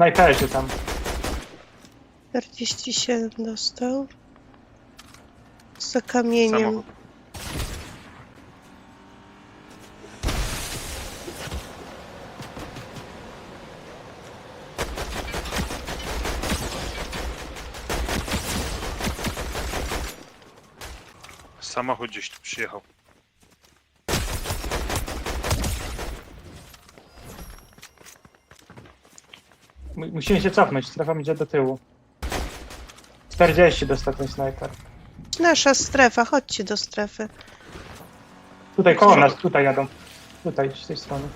Snajperzy tam. 47 dostał. Za kamieniem. Samochód. Samochód gdzieś tu przyjechał. Mu- Musimy się cofnąć, strefa idzie do tyłu. 40 dostał ten snajper. Nasza strefa, chodźcie do strefy. Tutaj koło nas, tutaj jadą. Tutaj, z tej strony.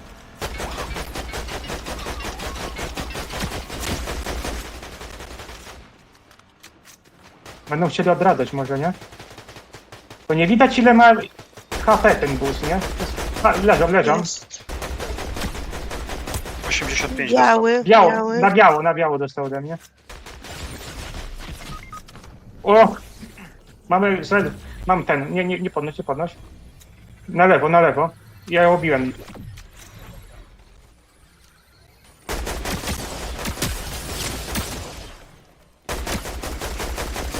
Będą chcieli odradzać może, nie? Bo nie widać ile ma HP ten bus, nie? To jest- A, leżą, leżą. Jest. 85 dostał. Biały, Biało, biały. na biało, na biało dostał ode mnie. O! Mamy, z- mam ten, nie, nie, nie podnoś, nie podnoś. Na lewo, na lewo. Ja ją obiłem.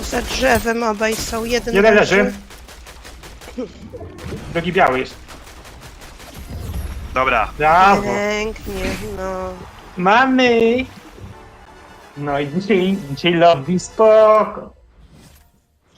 Za drzewem obaj są. Jeden, Jeden leży. Drugi biały jest. Dobra, Brawo! Pięknie, no. Mamy! No i dzisiaj, dzisiaj lobby spoko.